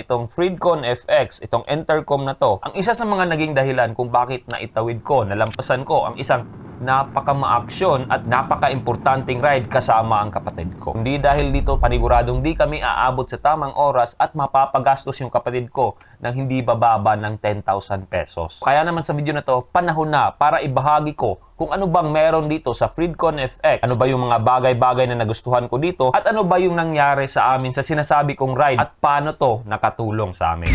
itong Freedcon FX, itong intercom na to, ang isa sa mga naging dahilan kung bakit naitawid ko, nalampasan ko ang isang napaka-maaksyon at napaka-importanting ride kasama ang kapatid ko. Hindi dahil dito paniguradong di kami aabot sa tamang oras at mapapagastos yung kapatid ko ng hindi bababa ng 10,000 pesos. Kaya naman sa video na to, panahon na para ibahagi ko kung ano bang meron dito sa Freedcon FX, ano ba yung mga bagay-bagay na nagustuhan ko dito, at ano ba yung nangyari sa amin sa sinasabi kong ride, at paano to nakatulong sa amin.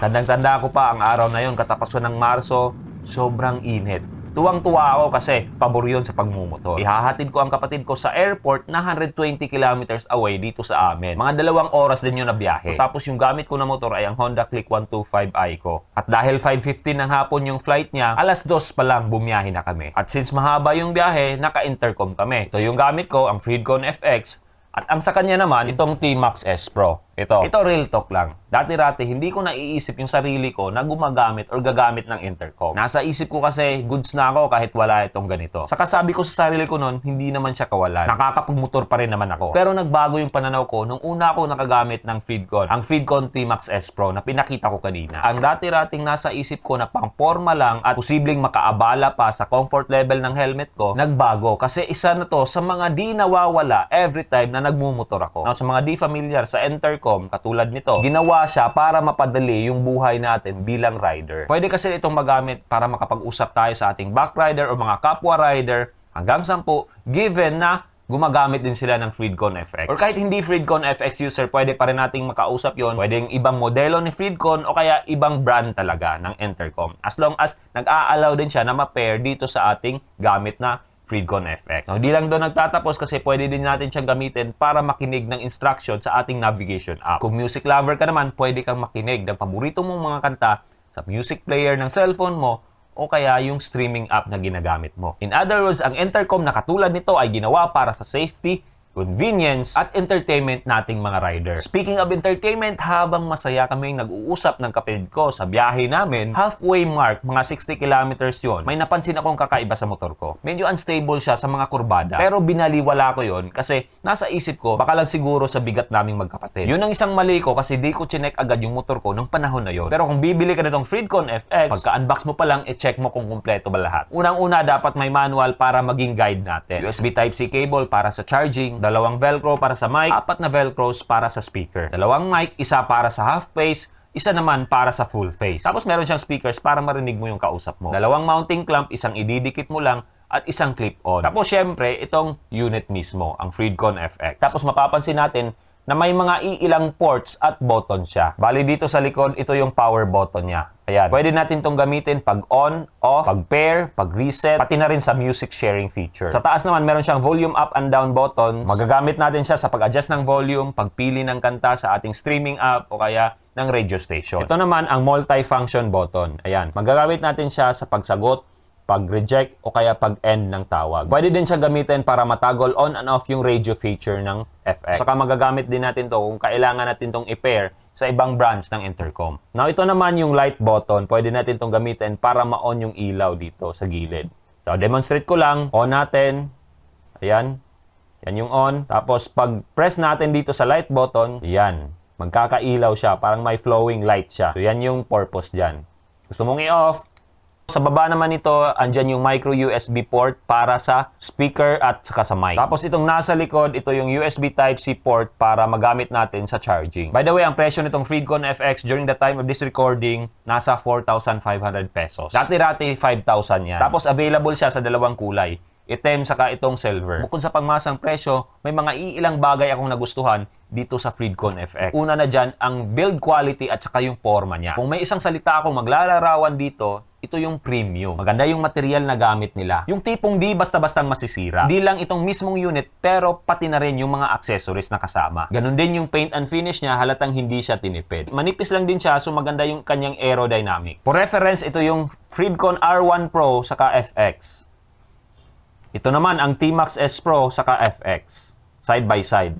Tandang-tanda ko pa ang araw na yon katapasan ng Marso, sobrang init. Tuwang-tuwa ako kasi pabor yun sa pagmumotor. Ihahatid ko ang kapatid ko sa airport na 120 kilometers away dito sa amin. Mga dalawang oras din yun na biyahe. Tapos yung gamit ko na motor ay ang Honda Click 125 Ico. At dahil 5.15 ng hapon yung flight niya, alas 2 pa lang bumiyahe na kami. At since mahaba yung biyahe, naka-intercom kami. Ito yung gamit ko, ang Freedcon FX. At ang sa kanya naman, itong T-Max S Pro. Ito. Ito real talk lang. Dati-rati, hindi ko naiisip yung sarili ko na gumagamit or gagamit ng intercom. Nasa isip ko kasi, goods na ako kahit wala itong ganito. Saka sabi ko sa sarili ko noon, hindi naman siya kawalan. Nakakapagmotor pa rin naman ako. Pero nagbago yung pananaw ko nung una ako nakagamit ng Freedcon. Ang Freedcon T-Max S Pro na pinakita ko kanina. Ang dati-rating nasa isip ko na pang forma lang at posibleng makaabala pa sa comfort level ng helmet ko, nagbago. Kasi isa na to sa mga di nawawala every time na nagmumotor ako. Now, sa mga di familiar sa intercom, katulad nito, ginawa siya para mapadali yung buhay natin bilang rider. Pwede kasi itong magamit para makapag-usap tayo sa ating back rider o mga kapwa rider hanggang 10 given na gumagamit din sila ng Freedcon FX. Or kahit hindi Freedcon FX user, pwede pa rin nating makausap yon. Pwede yung ibang modelo ni Freedcon o kaya ibang brand talaga ng intercom. As long as nag-a-allow din siya na ma-pair dito sa ating gamit na Freedcon FX. No, hindi lang doon nagtatapos kasi pwede din natin siyang gamitin para makinig ng instruction sa ating navigation app. Kung music lover ka naman, pwede kang makinig ng paborito mong mga kanta sa music player ng cellphone mo o kaya yung streaming app na ginagamit mo. In other words, ang intercom na katulad nito ay ginawa para sa safety, convenience, at entertainment nating mga rider. Speaking of entertainment, habang masaya kaming nag-uusap ng kapatid ko sa biyahe namin, halfway mark, mga 60 kilometers yon, may napansin akong kakaiba sa motor ko. Medyo unstable siya sa mga kurbada, pero binaliwala ko yon kasi nasa isip ko, baka lang siguro sa bigat naming magkapatid. Yun ang isang mali ko kasi di ko chinek agad yung motor ko nung panahon na yon. Pero kung bibili ka nitong Freedcon FX, pagka-unbox mo pa lang, i-check mo kung kumpleto ba lahat. Unang-una, dapat may manual para maging guide natin. USB Type-C cable para sa charging, dalawang velcro para sa mic, apat na velcros para sa speaker. Dalawang mic, isa para sa half face, isa naman para sa full face. Tapos meron siyang speakers para marinig mo yung kausap mo. Dalawang mounting clamp, isang ididikit mo lang at isang clip-on. Tapos syempre, itong unit mismo, ang Freedcon FX. Tapos mapapansin natin na may mga iilang ports at button siya. Bali dito sa likod, ito yung power button niya. Ayan. Pwede natin itong gamitin pag on, off, pag pair, pag reset, pati na rin sa music sharing feature. Sa taas naman, meron siyang volume up and down button. Magagamit natin siya sa pag-adjust ng volume, pagpili ng kanta sa ating streaming app o kaya ng radio station. Ito naman ang multi-function button. Ayan. Magagamit natin siya sa pagsagot, pag-reject o kaya pag-end ng tawag. Pwede din siya gamitin para matagol on and off yung radio feature ng FX. Saka magagamit din natin to kung kailangan natin tong i-pair sa ibang brands ng intercom. Now ito naman yung light button, pwede natin tong gamitin para ma-on yung ilaw dito sa gilid. So demonstrate ko lang, on natin. Ayan. Yan yung on. Tapos pag press natin dito sa light button, yan. Magkakailaw siya, parang may flowing light siya. So yan yung purpose dyan. Gusto mong i-off, sa baba naman ito, andyan yung micro USB port para sa speaker at saka sa mic. Tapos itong nasa likod, ito yung USB Type-C port para magamit natin sa charging. By the way, ang presyo nitong Freedcon FX during the time of this recording, nasa 4,500 pesos. Dati-rati 5,000 yan. Tapos available siya sa dalawang kulay item saka itong silver. Bukod sa pangmasang presyo, may mga iilang bagay akong nagustuhan dito sa Freedcon FX. Una na dyan, ang build quality at saka yung forma niya. Kung may isang salita akong maglalarawan dito, ito yung premium. Maganda yung material na gamit nila. Yung tipong di basta-bastang masisira. Di lang itong mismong unit, pero pati na rin yung mga accessories na kasama. Ganon din yung paint and finish niya, halatang hindi siya tinipid. Manipis lang din siya, so maganda yung kanyang aerodynamic. For reference, ito yung Freedcon R1 Pro saka FX. Ito naman ang T-Max S Pro saka FX. Side by side.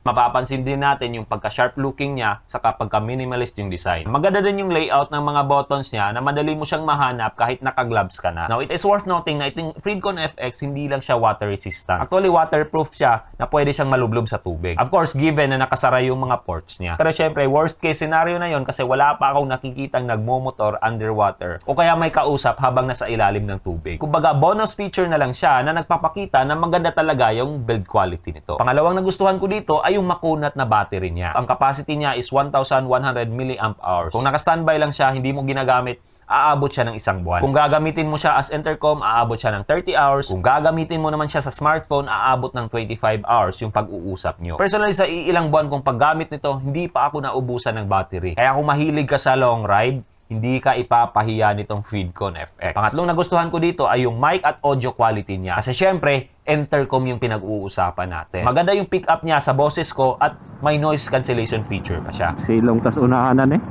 Mapapansin din natin yung pagka-sharp looking niya sa pagka-minimalist yung design. Maganda din yung layout ng mga buttons niya na madali mo siyang mahanap kahit naka-gloves ka na. Now, it is worth noting na itong Freedcon FX hindi lang siya water resistant. Actually, waterproof siya na pwede siyang malublob sa tubig. Of course, given na nakasara yung mga ports niya. Pero syempre, worst case scenario na yon kasi wala pa akong nakikitang nagmomotor underwater o kaya may kausap habang nasa ilalim ng tubig. Kumbaga, bonus feature na lang siya na nagpapakita na maganda talaga yung build quality nito. Pangalawang nagustuhan ko dito ay yung makunat na battery niya. Ang capacity niya is 1,100 mAh. Kung naka-standby lang siya, hindi mo ginagamit, aabot siya ng isang buwan. Kung gagamitin mo siya as intercom, aabot siya ng 30 hours. Kung gagamitin mo naman siya sa smartphone, aabot ng 25 hours yung pag-uusap nyo. Personally, sa iilang buwan kong paggamit nito, hindi pa ako naubusan ng battery. Kaya kung mahilig ka sa long ride, hindi ka ipapahiya nitong Feedcon FX. Pangatlong nagustuhan ko dito ay yung mic at audio quality niya. Kasi syempre, intercom yung pinag-uusapan natin. Maganda yung pick up niya sa boses ko at may noise cancellation feature pa siya. Silong tas unahanan eh.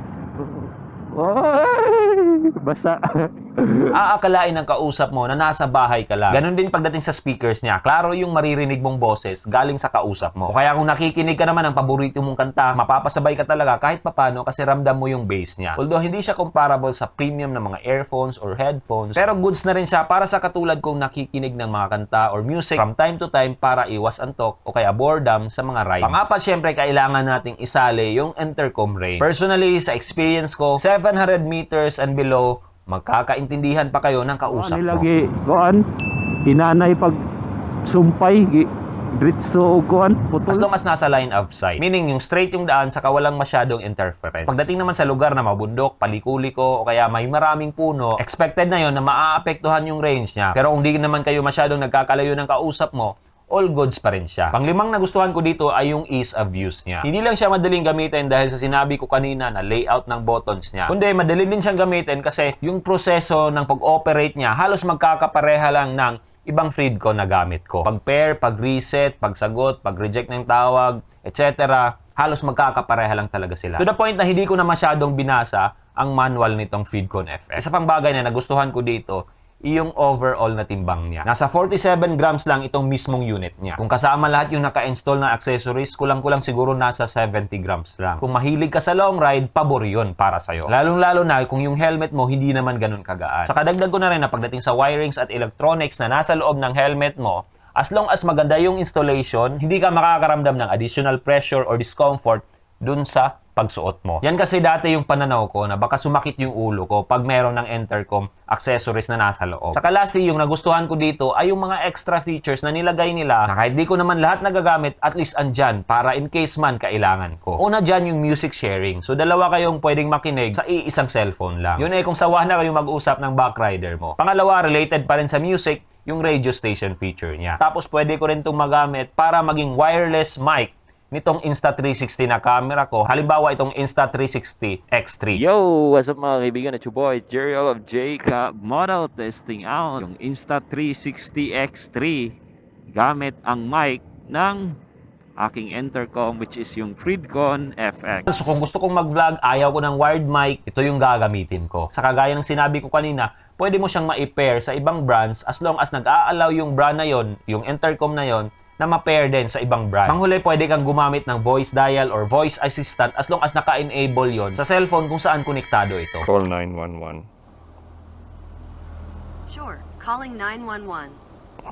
Oy, basa. aakalain ng kausap mo na nasa bahay ka lang. Ganon din pagdating sa speakers niya. Klaro yung maririnig mong boses galing sa kausap mo. O kaya kung nakikinig ka naman ng paborito mong kanta, mapapasabay ka talaga kahit papano kasi ramdam mo yung bass niya. Although hindi siya comparable sa premium na mga earphones or headphones, pero goods na rin siya para sa katulad kong nakikinig ng mga kanta or music from time to time para iwas antok o kaya boredom sa mga ride. Pangapat, syempre, kailangan nating isali yung intercom range. Personally, sa experience ko, 700 meters and below, magkakaintindihan pa kayo ng kausap mo. lagi kuan inanay pag sumpay gi dritso og kuan putol. As long as nasa line of sight. Meaning, yung straight yung daan, saka walang masyadong interference. Pagdating naman sa lugar na mabundok, palikuliko, o kaya may maraming puno, expected na yon na maaapektuhan yung range niya. Pero kung di naman kayo masyadong nagkakalayo ng kausap mo, all goods pa rin siya. Panglimang nagustuhan ko dito ay yung ease of use niya. Hindi lang siya madaling gamitin dahil sa sinabi ko kanina na layout ng buttons niya. Kundi madali din siyang gamitin kasi yung proseso ng pag-operate niya halos magkakapareha lang ng ibang Freedcon na gamit ko. Pag pair, pag reset, pag sagot, pag reject ng tawag, etc. Halos magkakapareha lang talaga sila. To the point na hindi ko na masyadong binasa ang manual nitong Feedcon FX. Isa pang bagay na nagustuhan ko dito, yung overall na timbang niya. Nasa 47 grams lang itong mismong unit niya. Kung kasama lahat yung naka-install na accessories, kulang-kulang siguro nasa 70 grams lang. Kung mahilig ka sa long ride, pabor yun para sa'yo. Lalong-lalo na kung yung helmet mo hindi naman ganun kagaan. Sa kadagdag ko na rin na pagdating sa wirings at electronics na nasa loob ng helmet mo, as long as maganda yung installation, hindi ka makakaramdam ng additional pressure or discomfort dun sa pagsuot mo. Yan kasi dati yung pananaw ko na baka sumakit yung ulo ko pag meron ng intercom accessories na nasa loob. Saka lastly, yung nagustuhan ko dito ay yung mga extra features na nilagay nila na kahit di ko naman lahat nagagamit, at least andyan para in case man kailangan ko. Una dyan yung music sharing. So dalawa kayong pwedeng makinig sa iisang cellphone lang. Yun ay kung sawa na kayong mag-usap ng backrider mo. Pangalawa, related pa rin sa music, yung radio station feature niya. Tapos pwede ko rin itong magamit para maging wireless mic nitong Insta360 na camera ko. Halimbawa itong Insta360 X3. Yo, what's up mga kaibigan? It's your boy, Jerry of Jacob. Model testing out yung Insta360 X3 gamit ang mic ng aking intercom which is yung Freedcon FX. So kung gusto kong mag-vlog, ayaw ko ng wired mic, ito yung gagamitin ko. Sa kagaya ng sinabi ko kanina, pwede mo siyang ma-pair sa ibang brands as long as nag-aalaw yung brand na yon, yung intercom na yon, na ma-pair din sa ibang brand. Panghuli, pwede kang gumamit ng voice dial or voice assistant as long as naka-enable yon sa cellphone kung saan konektado ito. Call 911. Sure. Calling 911.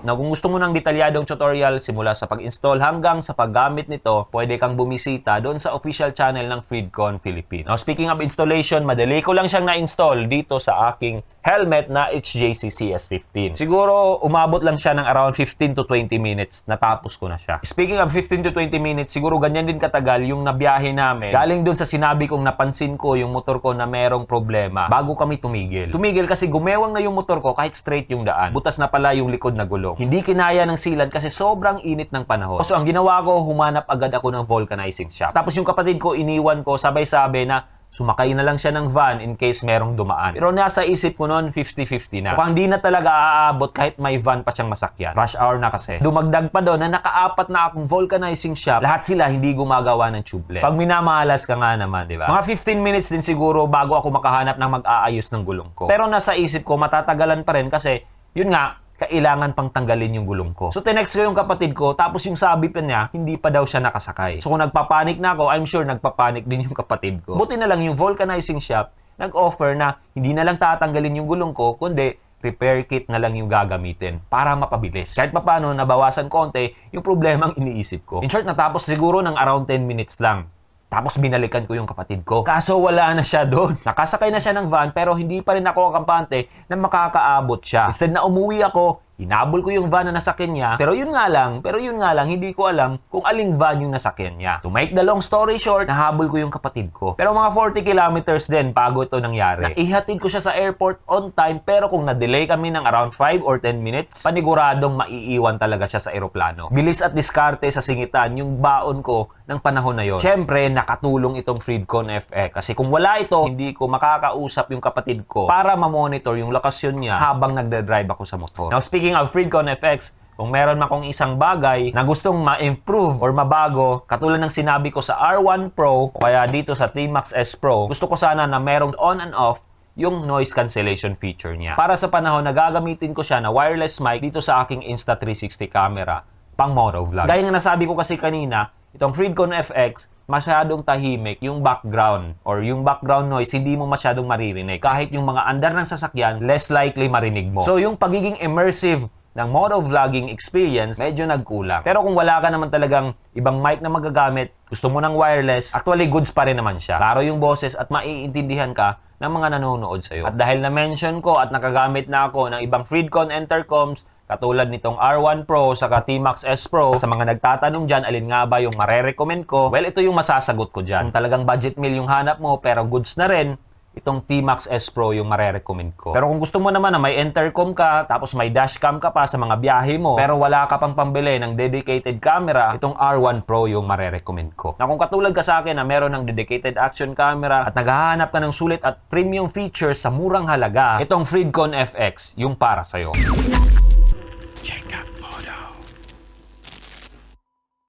Na kung gusto mo ng detalyadong tutorial simula sa pag-install hanggang sa paggamit nito, pwede kang bumisita doon sa official channel ng Freedcon Philippines. Now, speaking of installation, madali ko lang siyang na-install dito sa aking helmet na HJC CS15. Siguro umabot lang siya ng around 15 to 20 minutes, natapos ko na siya. Speaking of 15 to 20 minutes, siguro ganyan din katagal yung nabiyahe namin. Galing doon sa sinabi kong napansin ko yung motor ko na merong problema bago kami tumigil. Tumigil kasi gumewang na yung motor ko kahit straight yung daan. Butas na pala yung likod na gulong. Hindi kinaya ng sealant kasi sobrang init ng panahon. So ang ginawa ko, humanap agad ako ng vulcanizing shop. Tapos yung kapatid ko, iniwan ko sabay-sabi na sumakay na lang siya ng van in case merong dumaan. Pero nasa isip ko noon, 50-50 na. Mukhang di na talaga aabot kahit may van pa siyang masakyan. Rush hour na kasi. Dumagdag pa doon na nakaapat na akong vulcanizing shop. Lahat sila hindi gumagawa ng tubeless. Pag minamalas ka nga naman, di ba? Mga 15 minutes din siguro bago ako makahanap ng mag-aayos ng gulong ko. Pero nasa isip ko, matatagalan pa rin kasi, yun nga, kailangan pang tanggalin yung gulong ko. So tinext ko yung kapatid ko, tapos yung sabi pa niya, hindi pa daw siya nakasakay. So kung nagpapanik na ako, I'm sure nagpapanik din yung kapatid ko. Buti na lang yung vulcanizing shop, nag-offer na hindi na lang tatanggalin yung gulong ko, kundi repair kit na lang yung gagamitin para mapabilis. Kahit papano, nabawasan konti yung problemang iniisip ko. In short, natapos siguro ng around 10 minutes lang. Tapos binalikan ko yung kapatid ko. Kaso wala na siya doon. Nakasakay na siya ng van pero hindi pa rin ako kampante na makakaabot siya. Instead na umuwi ako, hinabol ko yung van na nasakyan niya. Pero yun nga lang, pero yun nga lang, hindi ko alam kung aling van yung nasakyan niya. To make the long story short, nahabol ko yung kapatid ko. Pero mga 40 kilometers din bago ito nangyari. Naihatid ko siya sa airport on time pero kung na-delay kami ng around 5 or 10 minutes, paniguradong maiiwan talaga siya sa eroplano. Bilis at diskarte sa singitan yung baon ko ng panahon na yon. Siyempre, nakatulong itong Freedcon FX. Kasi kung wala ito, hindi ko makakausap yung kapatid ko para ma-monitor yung lokasyon niya habang nagda-drive ako sa motor. Now, speaking of Freedcon FX, kung meron akong isang bagay na gustong ma-improve or mabago, katulad ng sinabi ko sa R1 Pro kaya dito sa T-Max S Pro, gusto ko sana na merong on and off yung noise cancellation feature niya. Para sa panahon na gagamitin ko siya na wireless mic dito sa aking Insta360 camera pang motovlog. Gaya nga nasabi ko kasi kanina, itong Freedcon FX, masyadong tahimik yung background or yung background noise, hindi mo masyadong maririnig. Kahit yung mga andar ng sasakyan, less likely marinig mo. So yung pagiging immersive ng motovlogging experience, medyo nagkulang. Pero kung wala ka naman talagang ibang mic na magagamit, gusto mo ng wireless, actually goods pa rin naman siya. Klaro yung boses at maiintindihan ka ng mga nanonood sa'yo. At dahil na-mention ko at nakagamit na ako ng ibang Freedcon intercoms, katulad nitong R1 Pro sa T-Max S Pro, sa mga nagtatanong dyan, alin nga ba yung marerecommend ko? Well, ito yung masasagot ko dyan. Kung talagang budget meal yung hanap mo, pero goods na rin, itong T-Max S Pro yung marerecommend ko. Pero kung gusto mo naman na may intercom ka, tapos may dashcam ka pa sa mga biyahe mo, pero wala ka pang pambili ng dedicated camera, itong R1 Pro yung marerecommend ko. Na kung katulad ka sa akin na meron ng dedicated action camera at naghahanap ka ng sulit at premium features sa murang halaga, itong Freedcon FX yung para sa'yo.